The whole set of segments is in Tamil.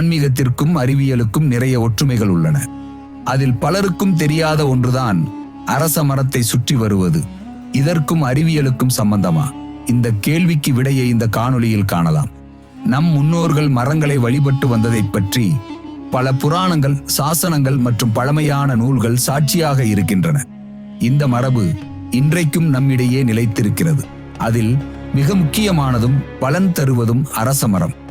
ஆன்மீகத்திற்கும் அறிவியலுக்கும் நிறைய ஒற்றுமைகள் உள்ளன. அதில் பலருக்கும் தெரியாத ஒன்றுதான் அரச மரத்தை சுற்றி வருவது. இதற்கும் அறிவியலுக்கும் சம்பந்தமா? இந்த கேள்விக்கு விடையை இந்த காணொளியில் காணலாம். நம் முன்னோர்கள் மரங்களை வழிபட்டு வந்ததைப் பற்றி பல புராணங்கள் சாசனங்கள் மற்றும் பழமையான நூல்கள் சாட்சியாக இருக்கின்றன. இந்த மரபு இன்றைக்கும் நம்மிடையே நிலைத்திருக்கிறது. அதில் மிக முக்கியமானதும் பலன் தருவதும் அரச மரம்.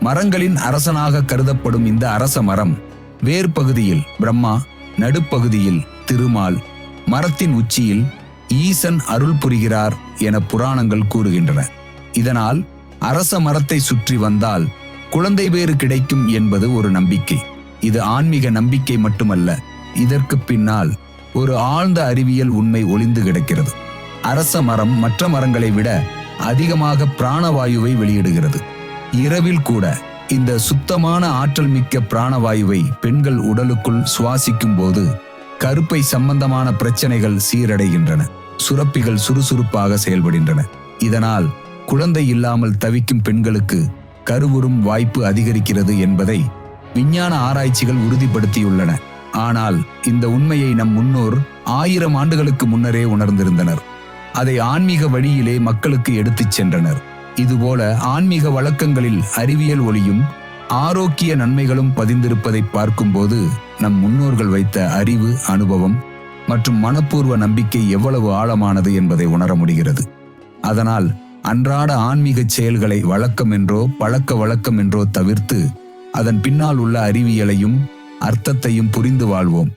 மரங்களின் அரசனாக கருதப்படும் இந்த அரச மரம் வேர் பகுதியில் பிரம்மா நடுப்பகுதியில் திருமால் மரத்தின் உச்சியில் ஈசன் அருள் புரிகிறார் என புராணங்கள் கூறுகின்றன. இதனால் அரச மரத்தை சுற்றி வந்தால் குழந்தை பேறு கிடைக்கும் என்பது ஒரு நம்பிக்கை. இது ஆன்மீக நம்பிக்கை மட்டுமல்ல இதற்கு பின்னால் ஒரு ஆழ்ந்த அறிவியல் உண்மை ஒளிந்து கிடக்கிறது. அரச மரம் மற்ற மரங்களை விட அதிகமாக பிராணவாயுவை வெளியிடுகிறது. இரவில் கூட இந்த சுத்தமான ஆற்றல் மிக்க பிராணவாயுவை பெண்கள் உடலுக்குள் சுவாசிக்கும் போது கருப்பை சம்பந்தமான பிரச்சனைகள் சீரடைகின்றன. சுரப்பிகள் சுறுசுறுப்பாக செயல்படுகின்றன. இதனால் குழந்தை இல்லாமல் தவிக்கும் பெண்களுக்கு கருவுறும் வாய்ப்பு அதிகரிக்கிறது என்பதை விஞ்ஞான ஆராய்ச்சிகள் உறுதிப்படுத்தியுள்ளன. ஆனால் இந்த உண்மையை நம் முன்னோர் ஆயிரம் ஆண்டுகளுக்கு முன்னரே உணர்ந்திருந்தனர். அதை ஆன்மீக வழியிலே மக்களுக்கு எடுத்துச் சென்றனர். இதுபோல ஆன்மீக வழக்கங்களில் அறிவியல் ஒளியும் ஆரோக்கிய நன்மைகளும் பதிந்திருப்பதை பார்க்கும்போது நம் முன்னோர்கள் வைத்த அறிவு அனுபவம் மற்றும் மனப்பூர்வ நம்பிக்கை எவ்வளவு ஆழமானது என்பதை உணர முடிகிறது. அதனால் அன்றாட ஆன்மீக செயல்களை வழக்கம் என்றோ பழக்க வழக்கம் என்றோ தவிர்த்து அதன் பின்னால் உள்ள அறிவியலையும் அர்த்தத்தையும் புரிந்து வாழ்வோம்.